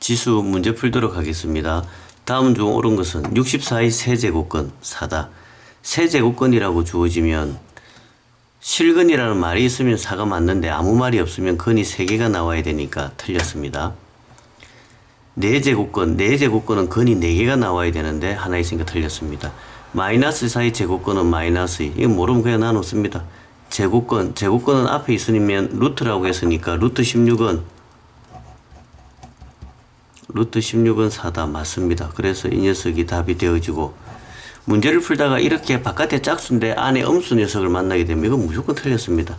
지수 문제 풀도록 하겠습니다. 다음 중 옳은 것은 64의 세제곱건 4다. 세제곱건이라고 주어지면 실근이라는 말이 있으면 4가 맞는데 아무 말이 없으면 건이 3개가 나와야 되니까 틀렸습니다. 4제곱건, 4제곱건은 건이 4개가 나와야 되는데 하나 있으니까 틀렸습니다. 마이너스 4의 제곱건은 마이너스 2. 이건 모르면 그냥 나눴습니다. 제곱건, 제곱건은 앞에 있으면 루트라고 했으니까 루트 16은 루트 16은 4다 맞습니다. 그래서 이 녀석이 답이 되어지고 문제를 풀다가 이렇게 바깥에 짝수인데 안에 음수 녀석을 만나게 되면 이건 무조건 틀렸습니다.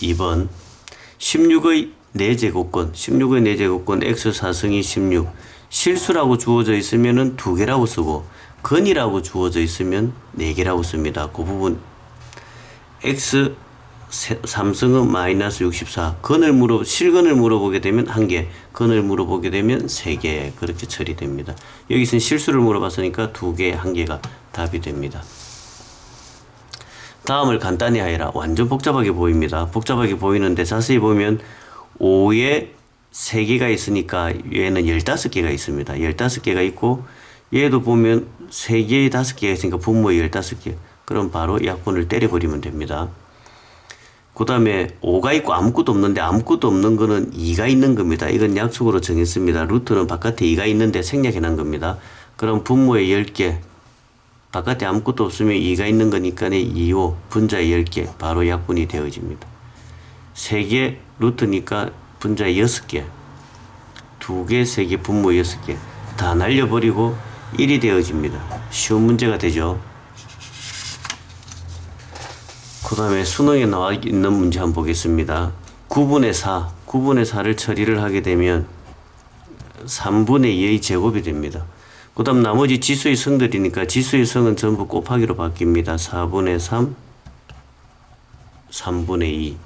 2번 16의 4제곱건 16의 4제곱건 x 4승이 16 실수라고 주어져 있으면은 2개라고 쓰고 근이라고 주어져 있으면 4개라고 씁니다. 그 부분 x 세- 삼성은 마이너스 64. 근을 물어 실근을 물어보게 되면 한 개, 근을 물어보게 되면 세 개. 그렇게 처리됩니다. 여기서는 실수를 물어봤으니까 두 개, 한 개가 답이 됩니다. 다음을 간단히 하여라. 완전 복잡하게 보입니다. 복잡하게 보이는데 자세히 보면 5에 3개가 있으니까 얘는 15개가 있습니다. 15개가 있고 얘도 보면 3개에 5개가 있으니까 분모에 15개. 그럼 바로 약분을 때려버리면 됩니다. 그 다음에 5가 있고 아무것도 없는데 아무것도 없는 거는 2가 있는 겁니다. 이건 약속으로 정했습니다. 루트는 바깥에 2가 있는데 생략해 놓은 겁니다. 그럼 분모에 10개, 바깥에 아무것도 없으면 2가 있는 거니까 2호 분자에 10개 바로 약분이 되어집니다. 3개 루트니까 분자에 6개, 2개, 3개, 분모 6개 다 날려버리고 1이 되어집니다. 쉬운 문제가 되죠. 그 다음에 수능에 나와 있는 문제 한번 보겠습니다. 9분의 4, 9분의 4를 처리를 하게 되면 3분의 2의 제곱이 됩니다. 그 다음 나머지 지수의 성들이니까 지수의 성은 전부 곱하기로 바뀝니다. 4분의 3, 3분의 2.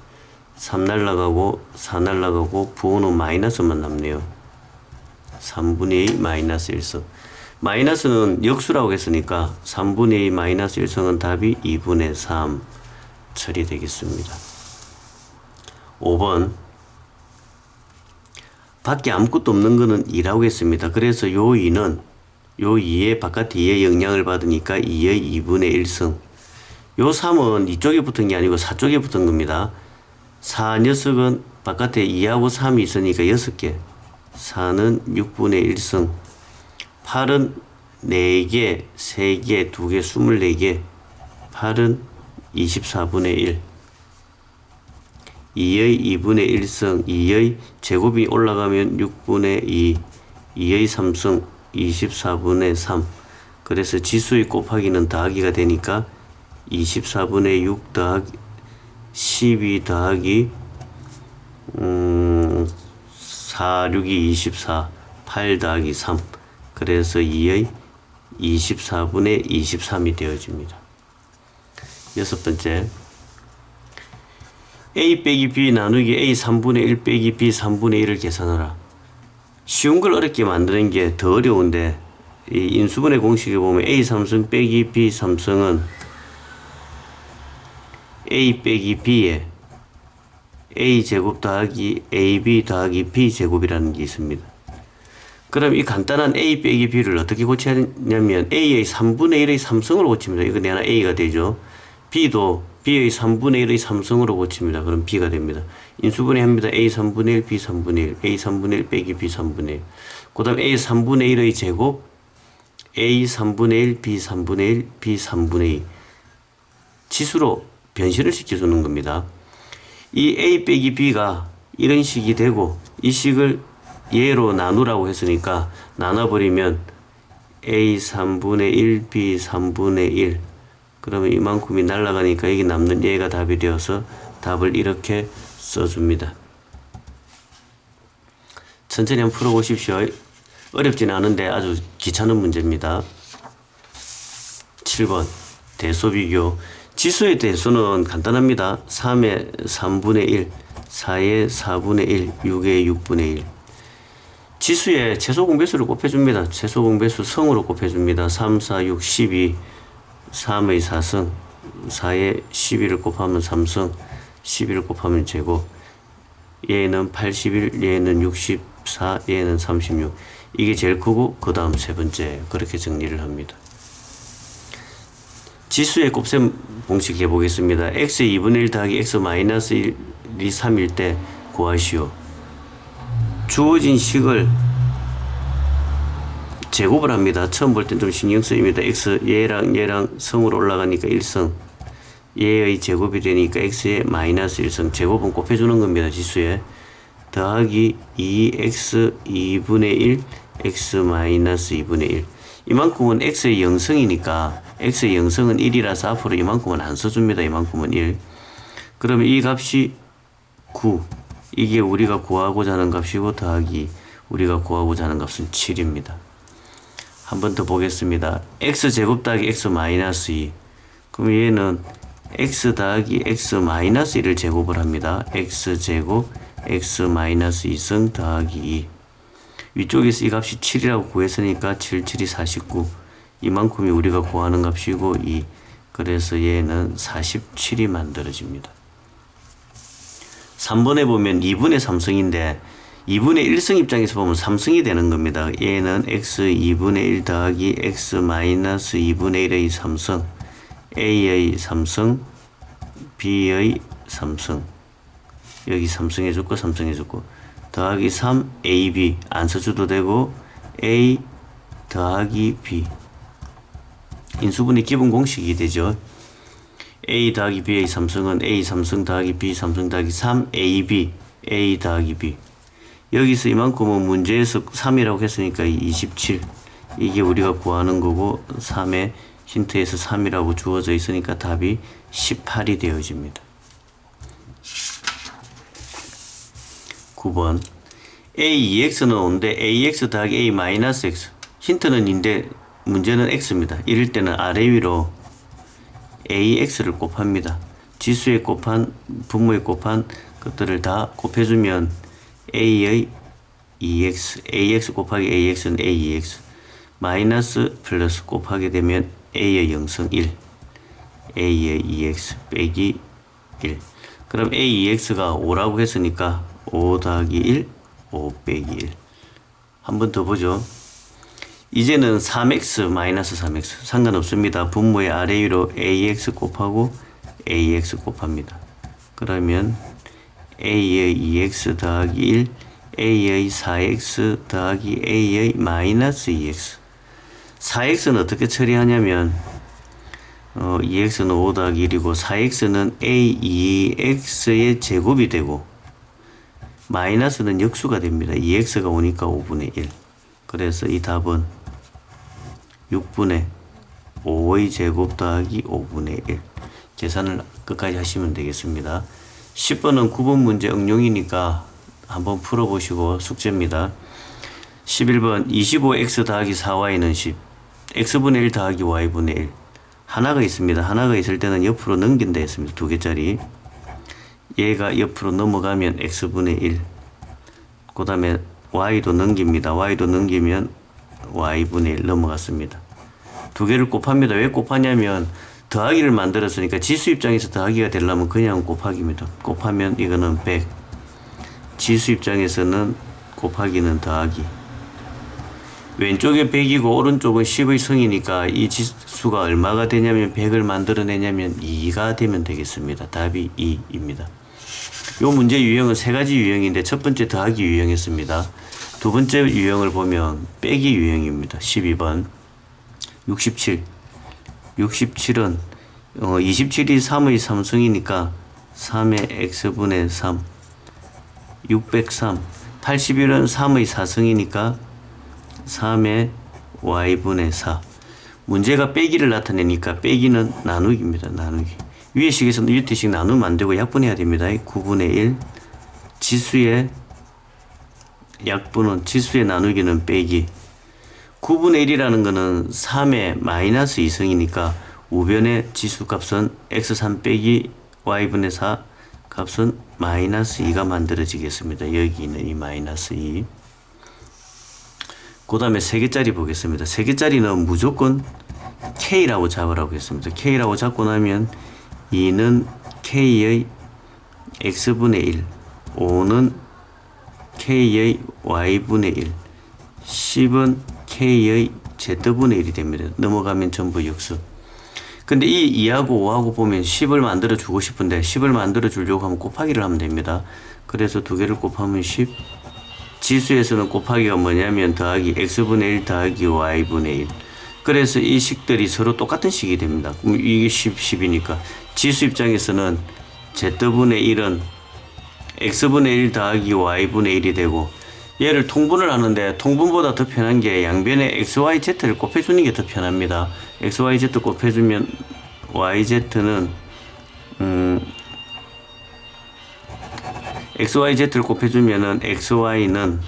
3 날라가고 4 날라가고 부호는 마이너스만 남네요. 3분의 2 마이너스 1성. 마이너스는 역수라고 했으니까 3분의 2 마이너스 1성은 답이 2분의 3 처리되겠습니다. 5번 밖에 아무것도 없는 거는 2라고 했습니다. 그래서 요 2는 요 2의 바깥에 2의 영향을 받으니까 2의 2분의 1승 요 3은 이쪽에 붙은 게 아니고 4쪽에 붙은 겁니다. 4 녀석은 바깥에 2하고 3이 있으니까 6개 4는 6분의 1승 8은 4개, 3개, 2개, 24개 8은 24분의 1 2의 2분의 1승 2의 제곱이 올라가면 6분의 2 2의 3승 24분의 3 그래서 지수의 곱하기는 더하기가 되니까 24분의 6 더하기 12 더하기 음, 4, 6이 24 8 더하기 3 그래서 2의 24분의 23이 되어집니다. 여섯 번째 a 빼기 b 나누기 a 3분의 1 빼기 b 3분의 1을 계산하라. 쉬운 걸 어렵게 만드는 게 더 어려운데 이 인수분해 공식에 보면 a 3승 빼기 b 3승은 a 빼기 b에 a 제곱 더하기 ab 더하기 b 제곱이라는 게 있습니다. 그럼 이 간단한 a 빼기 b를 어떻게 고치냐면 a의 3분의 1의 3승으로 고칩니다. 이거 내가 a가 되죠. B도 b의 3분의 1의 3승으로 고칩니다. 그럼 b가 됩니다. 인수분해 합니다. a 3분의 1, b 3분의 1, a 3분의 1 빼기 b 3분의 1. 그 다음 a 3분의 1의 제곱, a 3분의 1, b 3분의 1, b 3분의 2. 치수로 변신을 시켜주는 겁니다. 이 a 빼기 b가 이런 식이 되고 이 식을 예로 나누라고 했으니까 나눠버리면 a 3분의 1, b 3분의 1 그러면 이만큼이 날아가니까 여기 남는 얘가 답이 되어서 답을 이렇게 써줍니다. 천천히 한번 풀어보십시오. 어렵진 않은데 아주 귀찮은 문제입니다. 7번 대소 비교 지수의 대수는 간단합니다. 3의 3분의 1, 4의 4분의 1, 6의 6분의 1 지수의 최소 공배수를 곱해줍니다. 최소 공배수 성으로 곱해줍니다. 3, 4, 6, 12 3의 4승 4의 12를 곱하면 3승 12를 곱하면 제곱 얘는 81 얘는 60 14, 얘는 36. 이게 제일 크고 그 다음 세 번째 그렇게 정리를 합니다. 지수의 곱셈 공식 해보겠습니다. x 2분의 1 더하기 x 마이너스 1이 3일 때 구하시오. 주어진 식을 제곱을 합니다. 처음 볼 땐 좀 신경 쓰입니다. x 얘랑 얘랑 성으로 올라가니까 1성 얘의 제곱이 되니까 x의 마이너스 1성 제곱은 곱해주는 겁니다. 지수에 더하기 2x 2분의 1 x 마이너스 2분의 1 이만큼은 x의 영성이니까 x의 영성은 1이라서 앞으로 이만큼은 안 써줍니다. 이만큼은 1 그러면 이 값이 9 이게 우리가 구하고자 하는 값이고 더하기 우리가 구하고자 하는 값은 7입니다. 한 번 더 보겠습니다. x 제곱 더하기 x 마이너스 2 그럼 얘는 x 더하기 x 마이너스 1을 제곱을 합니다. x 제곱 x 마이너스 2승 더하기 2 위쪽에서 이 값이 7이라고 구했으니까 7, 7이 49 이만큼이 우리가 구하는 값이고 2 그래서 얘는 47이 만들어집니다. 3번에 보면 2분의 3승인데 2분의 1승 입장에서 보면 3승이 되는 겁니다. 얘는 x 2분의 1 더하기 x 마이너스 2분의 1의 3승 a의 3승 b의 3승. 여기 3승 해줬고 3승 해줬고 더하기 3 ab 안 써줘도 되고 a 더하기 b. 인수분의 기본 공식이 되죠. a 더하기 b의 3승은 a 3승 더하기 b 3승 더하기 3ab a 더하기 b 여기서 이만큼은 문제에서 3이라고 했으니까 27 이게 우리가 구하는 거고 3의 힌트에서 3이라고 주어져 있으니까 답이 18이 되어집니다. 9번 a2x는 5인데 ax 더하기 a 마이너스 x 힌트는 인데 문제는 x입니다. 이럴 때는 아래 위로 ax를 곱합니다. 지수에 곱한 분모에 곱한 것들을 다 곱해주면 a의 2x ax 곱하기 ax는 ax 마이너스 플러스 곱하게 되면 a의 영성 1 a의 2x 빼기 1 그럼 a2x가 5라고 했으니까 5 더하기 1 5 빼기 1 한 번 더 보죠. 이제는 3x 마이너스 3x 상관없습니다. 분모의 아래 위로 ax 곱하고 ax 곱합니다. 그러면 a의 2x 더하기 1 a의 4x 더하기 a의 마이너스 2x 4x는 어떻게 처리하냐면 어, 2x는 5 더하기 1이고 4x는 a2x의 제곱이 되고 마이너스는 역수가 됩니다. 2x가 오니까 5분의 1 그래서 이 답은 6분의 5의 제곱 더하기 5분의 1 계산을 끝까지 하시면 되겠습니다. 10번은 9번 문제 응용이니까 한번 풀어보시고 숙제입니다. 11번 25x 더하기 4y는 10 x분의 1 더하기 y분의 1 하나가 있습니다. 하나가 있을 때는 옆으로 넘긴다 했습니다. 두 개짜리 얘가 옆으로 넘어가면 x분의 1. 그 다음에 y도 넘깁니다. y도 넘기면 y분의 1 넘어갔습니다. 두 개를 곱합니다. 왜 곱하냐면 더하기를 만들었으니까 지수 입장에서 더하기가 되려면 그냥 곱하기입니다. 곱하면 이거는 100. 지수 입장에서는 곱하기는 더하기. 왼쪽에 100이고 오른쪽은 10의 성이니까 이 지수가 얼마가 되냐면 100을 만들어내냐면 2가 되면 되겠습니다. 답이 2입니다. 요 문제 유형은 세 가지 유형인데 첫 번째 더하기 유형이었습니다. 두 번째 유형을 보면 빼기 유형입니다. 12번 67 67은 어, 27이 3의 3승이니까 3의 x분의 3 603 81은 3의 4승이니까 3의 y분의 4 문제가 빼기를 나타내니까 빼기는 나누기입니다. 나누기 위에 식에서 밑에 식 나누면 안 되고 약분해야 됩니다. 9분의 1 지수의 약분은 지수의 나누기는 빼기 9분의 1이라는 것은 3의 마이너스 2승이니까 우변의 지수 값은 x3 빼기 y분의 4 값은 마이너스 2가 만들어지겠습니다. 여기 있는 이 마이너스 2. 그 다음에 3개짜리 보겠습니다. 3개짜리는 무조건 K라고 잡으라고 했습니다. K라고 잡고 나면 2는 K의 X분의 1, 5는 k의 y분의 1 10은 k의 z분의 1이 됩니다. 넘어가면 전부 역수. 근데 이 2하고 5하고 보면 10을 만들어 주고 싶은데 10을 만들어 주려고 하면 곱하기를 하면 됩니다. 그래서 두 개를 곱하면 10. 지수에서는 곱하기가 뭐냐면 더하기 x분의 1 더하기 y분의 1. 그래서 이 식들이 서로 똑같은 식이 됩니다. 이게 10, 10이니까 지수 입장에서는 z분의 1은 x분의 1 더하기 y분의 1이 되고 얘를 통분을 하는데 통분보다 더 편한 게 양변에 x, y, z를 곱해주는 게 더 편합니다. x, y, z 곱해주면 y, z는 음, x, y, z를 곱해주면은 x, y는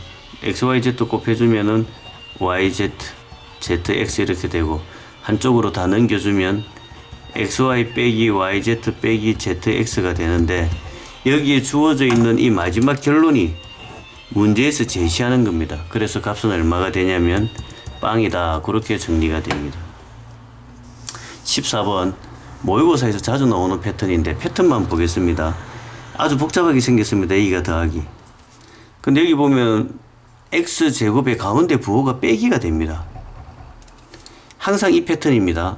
x, y, z 곱해주면은 y, z, z, x 이렇게 되고 한쪽으로 다 넘겨주면 x, y 빼기 y, z 빼기 z, x가 되는데 여기에 주어져 있는 이 마지막 결론이 문제에서 제시하는 겁니다. 그래서 값은 얼마가 되냐면 빵이다. 그렇게 정리가 됩니다. 14번 모의고사에서 자주 나오는 패턴인데 패턴만 보겠습니다. 아주 복잡하게 생겼습니다. A가 더하기. 근데 여기 보면 x 제곱의 가운데 부호가 빼기가 됩니다. 항상 이 패턴입니다.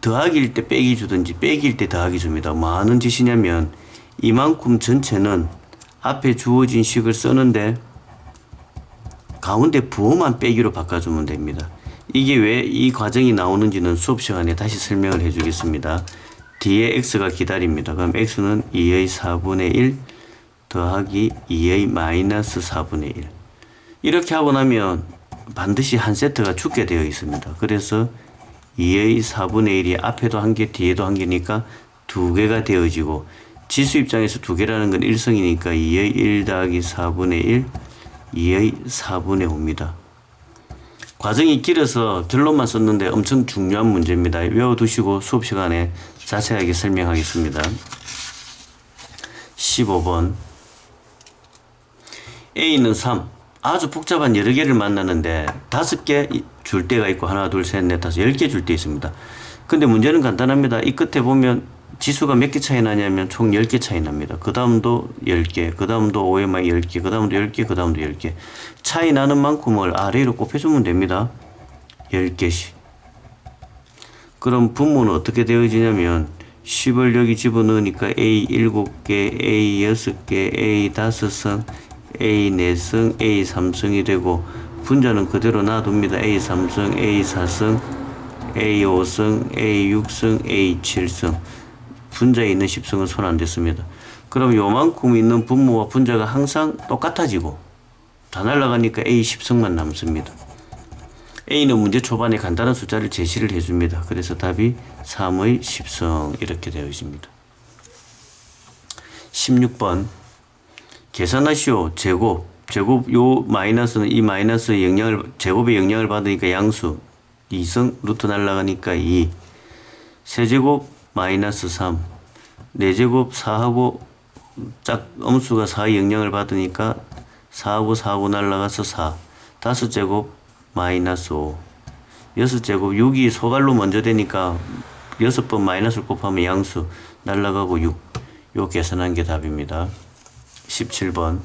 더하기일 때 빼기 주든지 빼기일 때 더하기 줍니다. 뭐 하는 짓이냐면 이만큼 전체는 앞에 주어진 식을 쓰는데 가운데 부호만 빼기로 바꿔주면 됩니다. 이게 왜 이 과정이 나오는지는 수업 시간에 다시 설명을 해주겠습니다. 뒤에 x가 기다립니다. 그럼 x는 2의 4분의 1 더하기 2의 마이너스 4분의 1 이렇게 하고 나면 반드시 한 세트가 죽게 되어 있습니다. 그래서 2의 4분의 1이 앞에도 한 개, 뒤에도 한 개니까 두 개가 되어지고 지수 입장에서 두 개라는 건 1성이니까 2의 1 더하기 4분의 1, 2의 4분의 5입니다. 과정이 길어서 결론만 썼는데 엄청 중요한 문제입니다. 외워두시고 수업 시간에 자세하게 설명하겠습니다. 15번 A는 3 아주 복잡한 여러 개를 만나는데 다섯 개 줄 때가 있고 하나 둘 셋 넷 다섯 열 개 줄 때 있습니다. 근데 문제는 간단합니다. 이 끝에 보면 지수가 몇 개 차이 나냐면 총 10개 차이 납니다. 그 다음도 10개, 그 다음도 5에만 10개, 그 다음도 10개, 그 다음도 10개. 차이 나는 만큼을 아래로 곱해주면 됩니다. 10개씩. 그럼 분모는 어떻게 되어지냐면 10을 여기 집어넣으니까 A 7개, A 6개, A 5성, A 4성, A 3성이 되고 분자는 그대로 놔둡니다. A 3성, A 4성, A 5성, A 6성, A 7성. 분자에 있는 10성은 손 안 댔습니다. 그럼 요만큼 있는 분모와 분자가 항상 똑같아지고 다 날라가니까 A 10성만 남습니다. A는 문제 초반에 간단한 숫자를 제시를 해줍니다. 그래서 답이 3의 10성 이렇게 되어 있습니다. 16번 계산하시오 제곱 제곱 요 마이너스는 이 마이너스 영향을 제곱의 영향을 받으니까 양수 2성 루트 날라가니까 2 세제곱 마이너스 3 4제곱 4하고 짝 음수가 4의 영향을 받으니까 4하고 4하고 날라가서 4 5제곱 마이너스 5 6제곱 6이 소갈로 먼저 되니까 6번 마이너스를 곱하면 양수 날라가고 6 요 계산한 게 답입니다. 17번.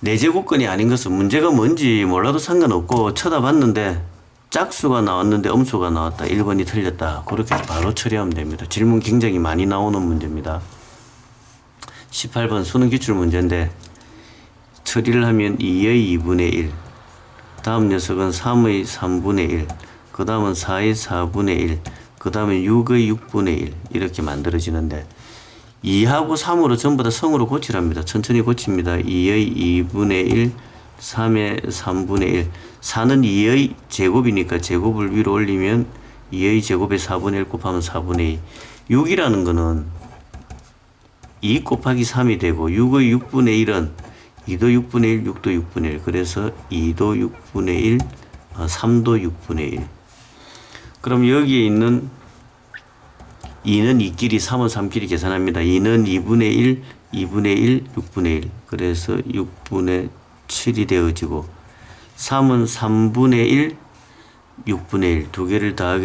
네 제곱근이 아닌 것은 문제가 뭔지 몰라도 상관없고 쳐다봤는데 짝수가 나왔는데 음수가 나왔다. 1번이 틀렸다. 그렇게 바로 처리하면 됩니다. 질문 굉장히 많이 나오는 문제입니다. 18번 수능 기출 문제인데 처리를 하면 2의 2분의 1 다음 녀석은 3의 3분의 1, 그 다음은 4의 4분의 1, 그 다음에 6의 6분의 1 이렇게 만들어지는데 2하고 3으로 전부 다 성으로 고치랍니다. 천천히 고칩니다. 2의 2분의 1, 3의 3분의 1. 4는 2의 제곱이니까 제곱을 위로 올리면 2의 제곱에 4분의 1 곱하면 4분의 2. 6이라는 거는 2 곱하기 3이 되고 6의 6분의 1은 2도 6분의 1, 6도 6분의 1. 그래서 2도 6분의 1, 아, 3도 6분의 1. 그럼 여기에 있는 2는 2끼리 3은 3끼리 계산합니다. 2는 2분의 1, 2분의 1, 6분의 1. 그래서 6분의 7이 되어지고 3은 3분의 1, 6분의 1. 두 개를 더하게